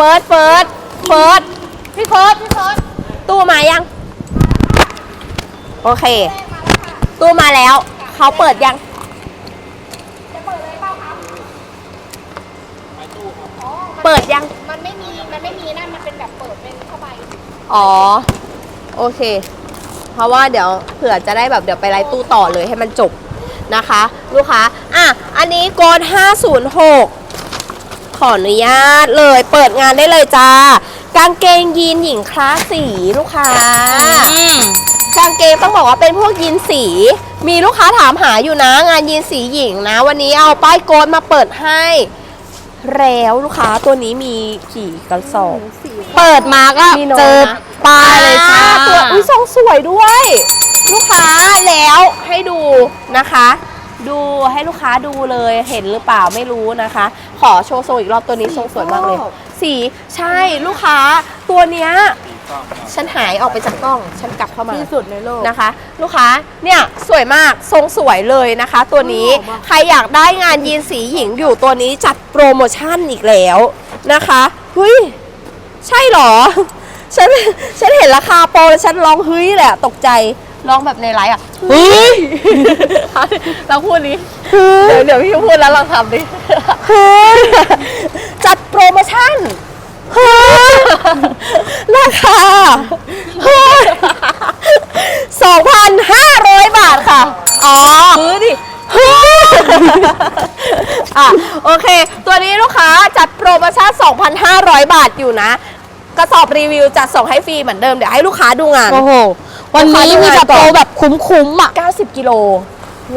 เฟิร์สเฟิร์สเฟิร์สพี่เฟิร์สพี่เฟิร์สตู้มายัง โอเค ตู้มาแล้ว เขาเปิดยังเปิดยัง มันไม่มี มันไม่มีนั่นมันเป็นแบบเปิดเป็นเข้าไป อ๋อ โอเค เพราะว่าเดี๋ยวเผื่อจะได้แบบเดี๋ยวไปไล่ตู้ต่อเลยให้มันจบนะคะ ลูกค้า อะ อันนี้โกน506 ขออนุญาตเลยเปิดงานได้เลยจ้ากางเกงยีนหญิงคลาสสีลูกค้า อืมกางเกงต้องบอกว่าเป็นพวกยีนสี มีลูกค้าถามหาอยู่นะ งานยีนสีหญิงนะ วันนี้เอาป้ายโกนมาเปิดให้ แล้วลูกค้าตัวนี้มีกี่กระสอบ เปิดมาก็มีน้อยนะ เจอปลายเลยจ้าอ่ตัวอุ้ยทรงสวยด้วย ลูกค้าแล้วให้ดูนะคะ ดูให้ลูกค้าดูเลยเห็นหรือเปล่าไม่รู้นะคะ ขอโชว์ทรงอีกรอบตัวนี้ทรงสวยมากเลย สีใช่ลูกค้าตัวเนี้ยฉันหายออกไปจากกล้อง ฉันกลับเข้ามาที่สุดในโลกนะคะ ลูกค้าเนี่ยสวยมากทรงสวยเลยนะคะ ตัวนี้ใครอยากได้งานยีนสีหญิงอยู่ตัวนี้จัดโปรโมชั่นอีกแล้วนะคะเฮ้ยใช่เหรอฉันฉันเห็นราคาโปรแล้วฉันร้องเฮ้ยแหลยอะตกใจ ร้องแบบในไลฟ์อะเฮ้ยเราพูดนี้เดี๋ยวเดี๋ยวพี่พูดแล้วลองทำดิจัดโปรโมชั่นราคาสองพันห้าร้อยบาทค่ะ อ๋อซื้อดิอะโอเค ตัวนี้ลูกค้าจัดโปรโมชั่น 2,500 บาทอยู่นะ กระสอบรีวิวจัดส่งให้ฟรีเหมือนเดิม เดี๋ยวให้ลูกค้าดูงาน โอ้โห วันนี้มีแต่โปรแบบคุ้มๆอะ 90 กิโล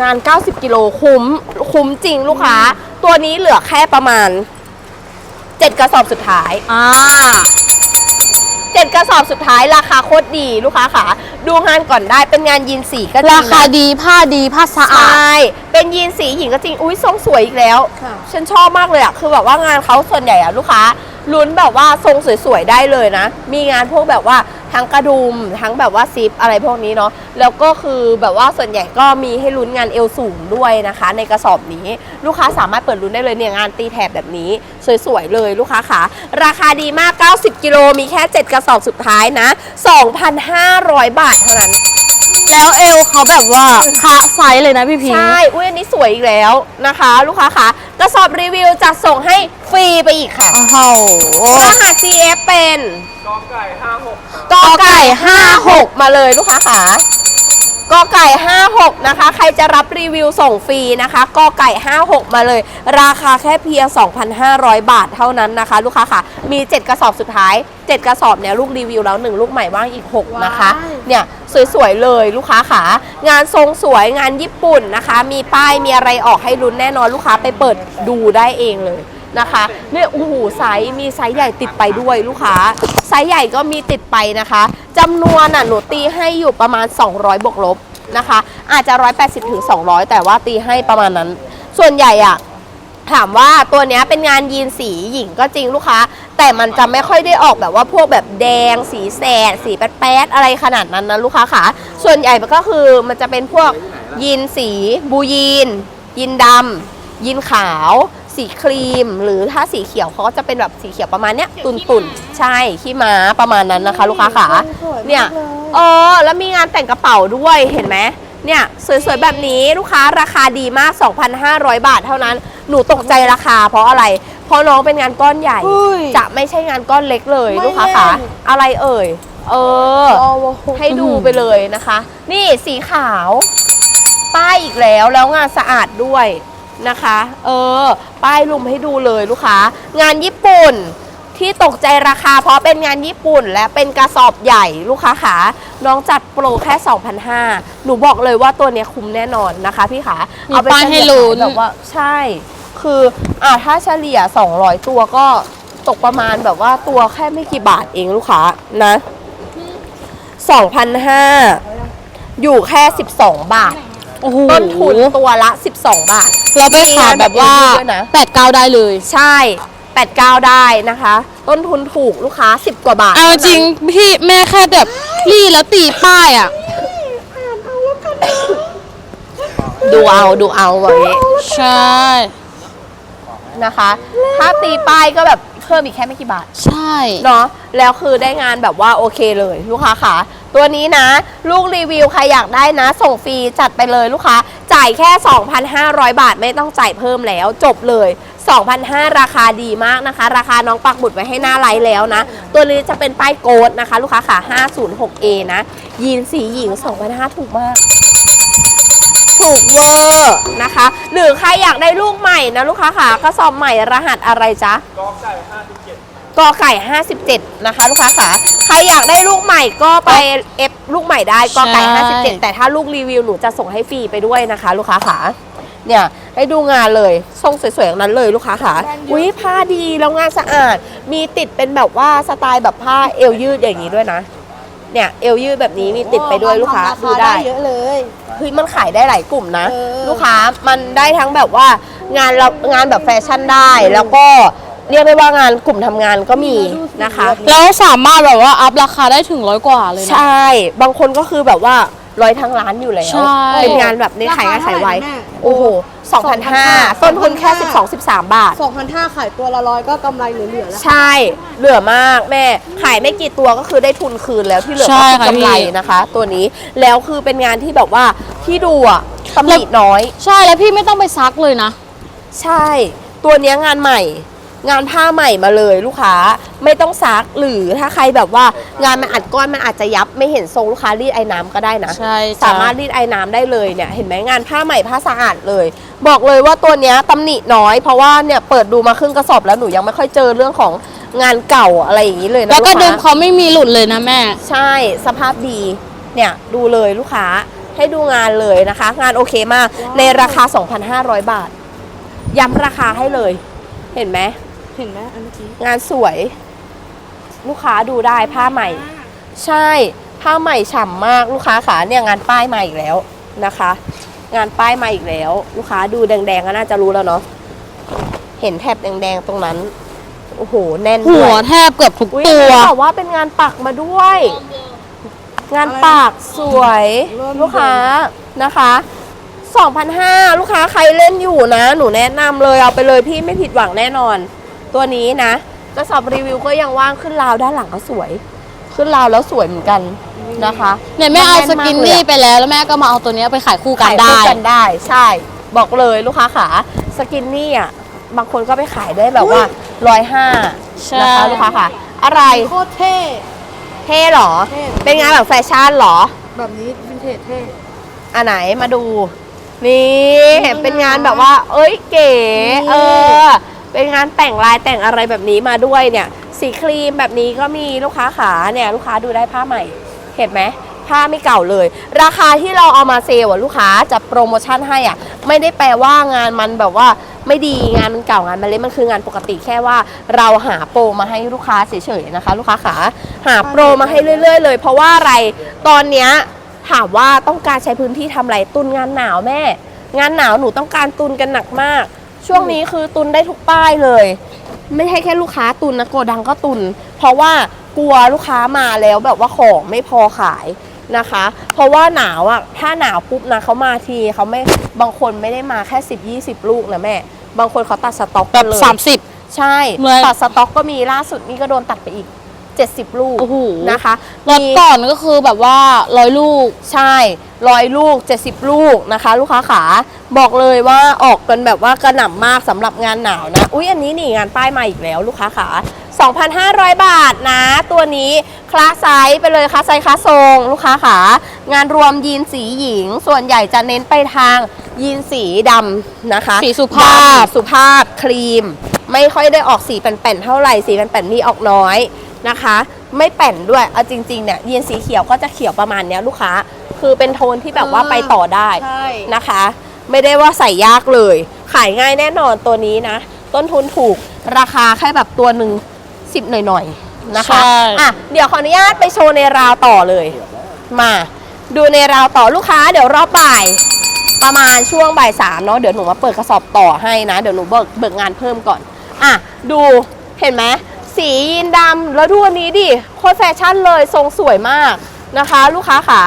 งาน 90 กิโลคุ้ม คุ้มจริงลูกค้า ตัวนี้เหลือแค่ประมาณ 7 กระสอบสุดท้าย อ่า7กระสอบสุดท้ายราคาโคตรดีลูกค้าค่ะ ดูงานก่อนได้เป็นงานยีนสีก็จริงรานะคาดีผ้าดีผ้าสะใชอาด่เป็นยีนสีหญิงก็จริงอุ้ยทรงสวยอีกแล้วค่ะฉันชอบมากเลยอะคือแบบว่างานเขาส่วนใหญ่อะลูกค้าลุ้นแบบว่าทรงสวยๆได้เลยนะ มีงานพวกแบบว่า ทั้งกระดุมทั้งแบบว่าซิปอะไรพวกนี้เนาะแล้วก็คือแบบว่าส่วนใหญ่ก็มีให้ลุ้นงานเอวสูงด้วยนะคะ ในกระสอบนี้ลูกค้าสามารถเปิดลุ้นได้เลยเนี่ยงานตีแถบแบบนี้ สวยๆเลยลูกค้าค่ะราคาดีมาก 90 กิโลมีแค่ 7 กระสอบสุดท้ายนะ 2,500 บาทเท่านั้นแล้วเอวเขาแบบว่าคะไซส์เลยนะพี่พีใช่ อุ้ยอันนี้สวยอีกแล้วนะคะ ลูกค้าคะกระสอบรีวิวจะส่งให้ฟรีไปอีกค่ะ โอ้โหรหัส CF เป็นกอไก่ห้าหกครับ กอไก่ 56 มาเลยลูกค้าขากอไก่ 56 นะคะ ใครจะรับรีวิวส่งฟรีนะคะกอไก่ 56 มาเลย ราคาแค่เพียง 2,500 บาทเท่านั้นนะคะ ลูกค้าค่ะ มี 7 กระสอบสุดท้าย 7 กระสอบเนี่ยลูกรีวิวแล้ว 1 ลูกใหม่ว่างอีก 6 นะคะ เนี่ย สวย ๆ เลยลูกค้าขางานทรงสวยงานญี่ปุ่นนะคะ มีป้ายมีอะไรออกให้ลุ้นแน่นอนลูกค้าไปเปิดดูได้เองเลยนะคะเนี่ยโอ้โหไซส์มีไซส์ใหญ่ติดไปด้วยลูกค้า ไซส์ใหญ่ก็มีติดไปนะคะจำนวนอะหนูตีให้อยู่ประมาณ 200 บวกลบนะคะ อาจจะ 180ถึง200 แต่ว่าตีให้ประมาณนั้น ส่วนใหญ่อะถามว่าตัวนี้เป็นงานยีนสีหญิงก็จริงลูกค้า แต่มันจะไม่ค่อยได้ออกแบบว่าพวกแบบแดง สีแสด สีแป๊ดๆอะไรขนาดนั้นนะลูกค้าค่ะ ส่วนใหญ่มันก็คือมันจะเป็นพวกยีนสีบูยีนยีนดำยีนขาว สีครีม หรือถ้าสีเขียวเขาก็จะเป็นแบบสีเขียวประมาณเนี้ยตุ่นๆ ใช่ขี้ม้าประมาณนั้นนะคะ ลูกค้าค่ะเนี่ยเออแล้วมีงานแต่งกระเป๋าด้วยเห็นไหมเนี่ยสวยๆแบบนี้ลูกค้าราคาดีมาก 2,500 บาทเท่านั้น หนูตกใจราคา เพราะอะไร เพราะน้องเป็นงานก้อนใหญ่เฮ้ยจะไม่ใช่งานก้อนเล็กเลยไม่ลูกค้าค่ะเล่นอะไรเอ่ย เออโอ้โหให้ดูไปเลยนะคะ นี่สีขาว ป้ายอีกแล้วแล้วงานสะอาดด้วยนะคะ เออ ป้ายลุมให้ดูเลยลูกค้า งานญี่ปุ่น ที่ตกใจราคาเพราะเป็นงานญี่ปุ่น และเป็นกระสอบใหญ่ลูกค้าขาน้องจัดโปรแค่ 2,500 หนูบอกเลยว่าตัวเนี้ยคุ้มแน่นอนนะคะพี่ขามีเอาไปป้ายเฉให้ลี่ยลุ้ขานยแบบว่าใช่ คืออ่าถ้าเฉลี่ย 200 ตัวก็ตกประมาณแบบว่าตัวแค่ไม่กี่บาทเองลูกค้านะ2,500 อยู่แค่ 12 บาท โอ้โหต้นทุนตัวละ 12 บาท เราไปขายแบบว่ามีงานแบบนี้ด้วยนะ แปดเก้าได้เลย ใช่ 89 ได้นะคะ ต้นทุนถูกลูกค้า 10 กว่าบาทเอาจริงพี่แม่แค่แบบรีดแล้วตีป้ายอะ ดูเอาดูเอาแบบนี้ใช่ นะคะ ถ้าตีป้ายก็แบบพิ่มอีกแค่ไม่กี่บาท ใช่ เนาะแล้วคือได้งานแบบว่าโอเคเลยลูกค้าค่ะ ตัวนี้นะ ลูกรีวิวใครอยากได้นะ ส่งฟรีจัดไปเลยลูกค้า จ่ายแค่ 2,500 บาทไม่ต้องจ่ายเพิ่มแล้วจบเลย 2,500 ราคาดีมากนะคะ ราคาน้องปักบุดไว้ให้หน้าไลฟ์แล้วนะ ตัวนี้จะเป็นป้ายโกดนะคะ ลูกค้าค่ะ 506A นะ ยีนสีหญิง 2,500 ถูกมาก ถูกเวอร์นะคะ หรือใครอยากได้ลูกใหม่นะลูกค้าค่ะกระสอบใหม่รหัสอะไรจ๊ะกอไก่ห้าสิบเจ็ดกอไก่ 57 นะคะ ลูกค้าค่ะใครอยากได้ลูกใหม่ก็ไปเอฟลูกใหม่ได้กอไก่ 57 แต่ถ้าลูกรีวิวหนูจะส่งให้ฟรีไปด้วยนะคะ ลูกค้าค่ะเนี่ย ให้ดูงานเลยทรงสวยๆอย่างนั้นเลยลูกค้าค่ะอุ้ยผ้าดีแล้วงานสะอาด มีติดเป็นแบบว่าสไตล์แบบผ้าเอวยืดอย่างนี้ด้วยนะ เนี่ยเอวยืดแบบนี้มีติดไปด้วยลูกค้าดูได้เยอะเลยเฮ้ยมันขายได้หลายกลุ่มนะเออลูกค้ามันได้ทั้งแบบว่างานเรางานแบบแฟชั่นได้แล้วก็เรียกได้ว่างานกลุ่มทำงานก็มีนะคะ แล้วสามารถแบบว่าอัพราคาได้ถึงร้อยกว่าเลยใชนะ่บางคนก็คือแบบว่า ร้อยทั้งร้านอยู่แล้วใช่ เป็นงานแบบในขายง่ายขายไวราคาเท่าไหร่แม่โอ้โห2,500 ต้นทุนแค่ 12 13 บาท2,500ขายตัวละร้อยก็กำไรเหลือๆแล้วใช่ เหลือมากแม่ ขายไม่กี่ตัวก็คือได้ทุนคืนแล้วที่เหลือใช่ก็คือค่ะกำไรพี่ นะคะ ตัวนี้แล้วคือเป็นงานที่แบบว่าที่ดูอะตำหนิน้อย ใช่แล้วพี่ไม่ต้องไปซักเลยนะ ใช่ ตัวเนี้ยงานใหม่ งานผ้าใหม่มาเลยลูกค้าไม่ต้องซักหรือถ้าใครแบบว่างานมันอัดก้อนมันอาจจะยับไม่เห็นทรงลูกค้ารีดไอ้น้ำก็ได้นะ ใช่จ้ะ สามารถรีดไอ้น้ำได้เลยเนี่ยเห็นไหมงานผ้าใหม่ผ้าสะอาดเลย บอกเลยว่าตัวเนี้ยตำหนิน้อย เพราะว่าเนี่ยเปิดดูมาครึ่งกระสอบแล้วหนูยังไม่ค่อยเจอเรื่องของงานเก่าอะไรอย่างนี้เลยนะแล้วก็ลูดึค้างเขาไม่มีหลุดเลยนะแม่ ใช่สภาพดีเนี่ยดูเลยลูกค้าให้ดูงานเลยนะคะ งานโอเคมากในราคา 2,500 บาท ย้ำราคาให้เลย เห็นไหม เห็นไหมอันเมื่อกี้งานสวย ลูกค้าดูได้ผ้าใหม่ ใช่ผ้าใหม่ฉ่ำมากลูกค้าขาเนี่ยงานป้ายมาอีกแล้วนะคะ งานป้ายมาอีกแล้ว ลูกค้าดูแดงๆก็น่าจะรู้แล้วเนาะเห็นแถบแดงๆตรงนั้นโอ้โหแน่นหัด้ววยแทบเกือบทุกอุ๊ยตัว แต่ว่าเป็นงานปักมาด้วย งานปักสวยลูกค้านะคะ2,500ลูกค้าใครเล่นอยู่นะ หนูแนะนำเลยเอาไปเลยพี่ไม่ผิดหวังแน่นอน ตัวนี้นะกระสอบรีวิวก็ยังว่างขึ้นราวด้านหลังก็สวย ขึ้นราวแล้วสวยเหมือนกันนะคะเนี่ยแม่เอาสกินนี่ไปไปแล้วแล้วแม่ก็มาเอาตัวเนี้ยไปขายคู่กันขายได้คู่กันได้ ใช่ บอกเลยลูกค้าขาสกินนี่อะบางคนก็ไปขายได้แบบว่าร้อยห้าใช่นะคะลูกค้าค่ะ อะไรโคตรเท่เท่เหรอเท่เป็นงานแบบแฟชั่นเหรอ แบบนี้วินเทจเท่อันไหนมาดู นี่เป็นงานแบบว่า เอ้ยเก๋ เออ เป็นงานแต่งลายแต่งอะไรแบบนี้มาด้วยเนี่ย สีครีมแบบนี้ก็มีลูกค้าขาเนี่ยลูกค้าดูได้ผ้าใหม่ เห็นไหมผ้าไม่เก่าเลย ราคาที่เราเอามาเซลล์ลูกค้าจะโปรโมชั่นให้อะไม่ได้แปลว่างานมันแบบว่าไม่ดีงานมันเก่างานมันเล็กมันคืองานปกติแค่ว่าเราหาโปรมาให้ลูกค้าเฉยๆนะคะ ลูกค้าขาหาโปรมาให้เรื่อย ๆ เลย เพราะว่าอะไรตอนเนี้ยถามว่าต้องการใช้พื้นที่ทำอะไรตุนงานหนาวแม่ งานหนาวหนูต้องการตุนกันหนักมาก ช่วงนี้คือตุนได้ทุกป้ายเลย ไม่ใช่แค่ลูกค้าตุนนะโกดังก็ตุน เพราะว่ากลัวลูกค้ามาแล้วแบบว่าของไม่พอขายนะคะ เพราะว่าหนาวอะถ้าหนาวปุ๊บนะเขามาทีเขาไม่บางคนไม่ได้มาแค่10 20ลูกนะแม่ บางคนเขาตัดสต็อกแบกันบเลยสามสิบ ใช่เหมือนตัดสต็อกก็มีล่าสุดนี่ก็โดนตัดไปอีก 70 ลูกโอ้โห นะคะรถมี ก่อนก็คือแบบว่าร้อยลูก ใช่ร้อยลูก 70 ลูกนะคะ ลูกค้าขาบอกเลยว่าออกกันแบบว่ากระหน่ำมากสำหรับงานหนาวนะ อุ๊ย อันนี้นี่งานป้ายมาอีกแล้วลูกค้าขา2,500 บาทนะ ตัวนี้คลาสไซส์ไปเลยคลาสไซส์คลาสทรงลูกค้าขางานรวมยีนสีหญิง ส่วนใหญ่จะเน้นไปทางยีนสีดำนะคะสีสุภาพ ดำสุภาพครีม ไม่ค่อยได้ออกสีแป่นๆเท่าไหร่สีแป่นๆมีออกน้อย นะคะ ไม่แป่นด้วยเอาจริงๆเนี่ยยีนสีเขียวก็จะเขียวประมาณเนี้ยลูกค้า คือเป็นโทนที่แบบว่าไปต่อได้ใช่ นะคะ ไม่ได้ว่าใส่ยากเลย ขายง่ายแน่นอนตัวนี้นะ ต้นทุนถูกราคาแค่แบบตัวหนึ่งสิบหน่อยๆนะคะใช่ อะเดี๋ยวขออนุญาตไปโชว์ในราวต่อเลย มา ดูในราวต่อลูกค้า เดี๋ยวรอบบ่าย ประมาณช่วงบ่ายสามเนาะเดี๋ยวหนูมาเปิดกระสอบต่อให้นะ เดี๋ยวหนูเบิกเบิกงานเพิ่มก่อน อะ ดูเห็นไหม สียีนดำแล้วดูอันนี้ดิโคตรแฟชั่นเลยทรงสวยมากนะคะ ลูกค้าขา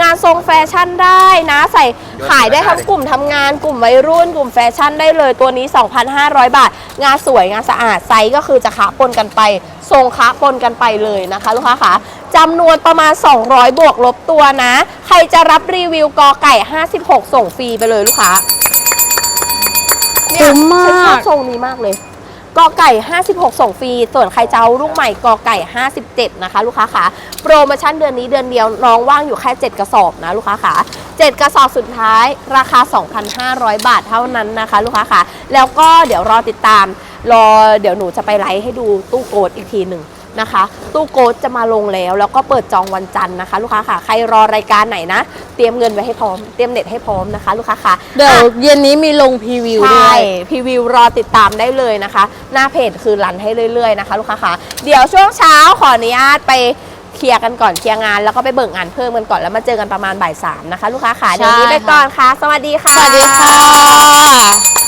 งานทรงแฟชั่นได้นะใส่ขายได้ทั้งกลุ่มทำงานกลุ่มวัยรุ่น กลุ่มแฟชั่นได้เลยตัวนี้ 2,500 บาท งานสวยงานสะอาดไซส์ก็คือจะคะปนกันไป ทรงคะปนกันไปเลยนะคะ ลูกค้าขาจำนวนประมาณ 200 บวกลบตัวนะ ใครจะรับรีวิวกอไก่ 56 ส่งฟรีไปเลยลูกค้าเนี่ยคุ้มมากฉันชอบทรงนี้มากเลย กอไก่ 56 ส่งฟรี ส่วนใครจะเอาลูกใหม่กอไก่ 57 นะคะ ลูกค้าขาโปรโมชั่นเดือนนี้เดือนเดียวน้องว่างอยู่แค่ 7 กระสอบนะลูกค้าขา7 กระสอบสุดท้ายราคา 2,500 บาทเท่านั้นนะคะ ลูกค้าขาแล้วก็เดี๋ยวรอติดตาม รอเดี๋ยวหนูจะไปไลฟ์ให้ดูตู้โกดอีกทีหนึ่ง นะคะ ตู้โกดจะมาลงแล้ว แล้วก็เปิดจองวันจันทร์นะคะ ลูกค้าค่ะ ใครรอรายการไหนนะ เตรียมเงินไว้ให้พร้อม เตรียมเน็ตให้พร้อมนะคะ ลูกค้าค่ะเดี๋ยวอะเย็นนี้มีลงพรีวิวด้ใช่วย พรีวิวรอติดตามได้เลยนะคะ หน้าเพจคือรันให้เรื่อยๆนะคะ ลูกค้าค่ะ เดี๋ยวช่วงเช้าขออนุญาตไปเคลียร์กันก่อนเคลียร์งาน แล้วก็ไปเบิกงานเพิ่มกันก่อนแล้วมาเจอกันประมาณบ่ายสามนะคะ ลูกค้าค่ะเดี๋ยวนี้ใช่ไปค่ะก่อนค่ะ สวัสดีค่ะ สวัสดีค่ะ